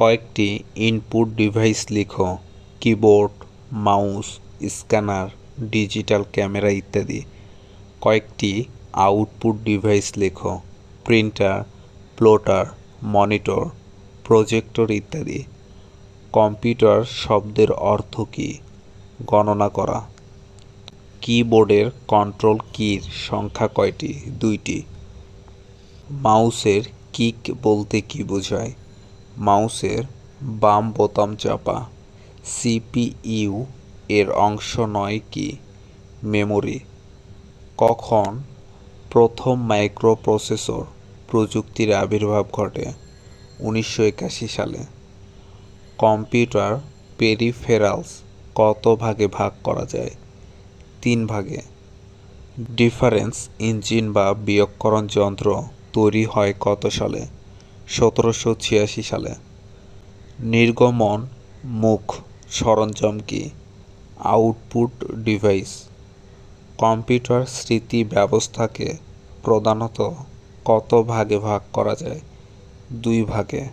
কয়েকটি input device লিখো keyboard mouse scanner digital camera ইত্যাদি। কয়েকটি আউটপুট ডিভাইস লেখো প্রিন্টার প্লোটার মনিটর প্রজেক্টর ইত্যাদি। কম্পিউটার শব্দের অর্থ কী? গণনা করা। কিবোর্ডের কন্ট্রোল কির সংখ্যা কয়টি? দুইটি। মাউসের কিক বলতে কী বোঝায়? মাউসের বাম বোতাম চাপা। সিপিইউ এর অংশ নয় কি? মেমোরি। কখন প্রথম মাইক্রোপ্রসেসর প্রযুক্তির আবির্ভাব ঘটে? উনিশশো একাশি সালে। কম্পিউটার পেরিফেরালস কত ভাগে ভাগ করা যায়? তিন ভাগে। ডিফারেন্স ইঞ্জিন বা বিয়োগকরণ যন্ত্র তৈরি হয় কত সালে? সতেরোশো ছিয়াশি সালে। নির্গমন, মুখ, সরঞ্জাম কি? Output device. কম্পিউটার স্মৃতি ব্যবস্থাকে প্রধানত কত ভাগে ভাগ করা যায়? দুই ভাগে।